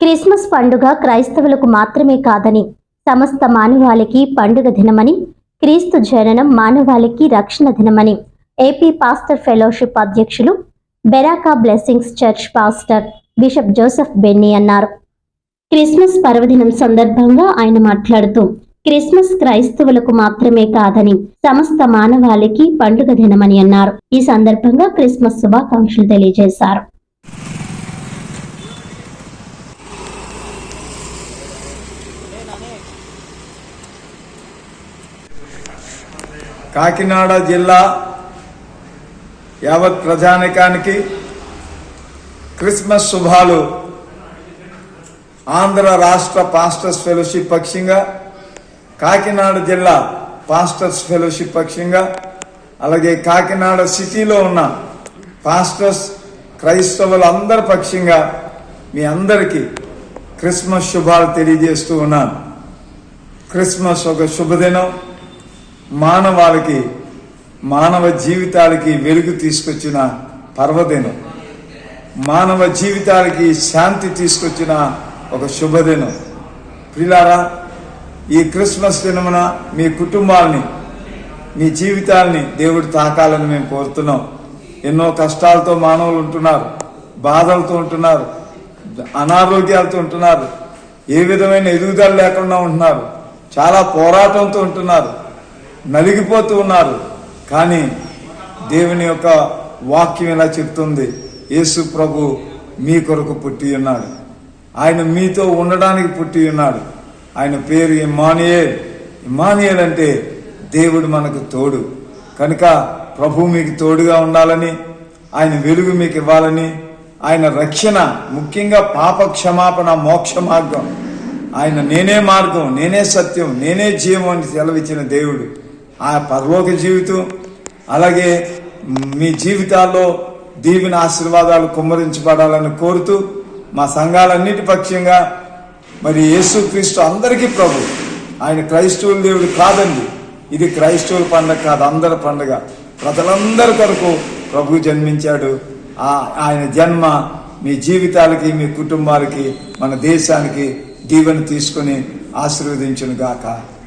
Christmas పండుగ క్రైస్తవులకు మాత్రమే కాదని సమస్త మానవాళికి పండుగ దినమని క్రీస్తు జననం మానవాళికి రక్షణ దినమని ఏపీ పాస్టర్ ఫెలోషిప్ అధ్యక్షులు Beracah blessings church pastor bishop Joseph Benny అన్నారు. క్రిస్మస్ పర్వదినం సందర్భంగా ఆయన మాట్లాడుతూ క్రిస్మస్ క్రైస్తవులకు మాత్రమే కాదని సమస్త మానవాళికి పండుగ దినమని అన్నారు. ఈ సందర్భంగా క్రిస్మస్ శుభాకాంక్షలు తెలియజేశారు. కాకినాడ జిల్లా యావత్ ప్రజానికానికి క్రిస్మస్ శుభాలు. ఆంధ్ర రాష్ట్ర పాస్టర్స్ ఫెలోషిప్ పక్షంగా కాకినాడ జిల్లా పాస్టర్స్ ఫెలోషిప్ పక్షంగా అలాగే కాకినాడ సిటీలో ఉన్న పాస్టర్స్ క్రైస్తవులు అందరి పక్షంగా మీ అందరికీ క్రిస్మస్ శుభాలు తెలియజేస్తూ ఉన్నాను. క్రిస్మస్ ఒక శుభదినం. మానవాళికి మానవ జీవితాలకి వెలుగు తీసుకొచ్చిన పర్వదినం. మానవ జీవితాలకి శాంతి తీసుకొచ్చిన ఒక శుభదినం. ప్రిలారా ఈ క్రిస్మస్ దినమున మీ కుటుంబాల్ని మీ జీవితాల్ని దేవుడు తాకాలని మేము కోరుతున్నాం. ఎన్నో కష్టాలతో మానవులు ఉంటున్నారు బాధలతో ఉంటున్నారు అనారోగ్యాలతో ఉంటున్నారు ఏ విధమైన ఎదుగుదల లేకుండా ఉంటున్నారు. చాలా పోరాటంతో ఉంటున్నారు నలిగిపోతూ ఉన్నారు. కానీ దేవుని యొక్క వాక్యం ఇలా చెప్తుంది యేసు ప్రభు మీ కొరకు పుట్టి ఉన్నాడు. ఆయన మీతో ఉండడానికి పుట్టి ఉన్నాడు. ఆయన పేరు ఇమానియేల్ ఇమానియేల్ అంటే దేవుడు మనకు తోడు. కనుక ప్రభు మీకు తోడుగా ఉండాలని ఆయన వెలుగు మీకు ఇవ్వాలని ఆయన రక్షణ ముఖ్యంగా పాప క్షమాపణ మోక్ష మార్గం ఆయన నేనే మార్గం నేనే సత్యం నేనే జీవం అని సెలవిచ్చిన దేవుడు ఆ పరలోక జీవితం. అలాగే మీ జీవితాల్లో దీవెన ఆశీర్వాదాలు కుమ్మరించబడాలని కోరుతూ మా సంఘాలన్నిటి పక్షంగా మరి యేసుక్రీస్తు అందరికీ ప్రభు. ఆయన క్రైస్తవుల దేవుడు కాదండి. ఇది క్రైస్తవుల పండగ కాదు అందరి పండగ. ప్రజలందరి కొరకు ప్రభు జన్మించాడు. ఆ ఆయన జన్మ మీ జీవితాలకి మీ కుటుంబాలకి మన దేశానికి దీవెన తీసుకొని ఆశీర్వదించును గాక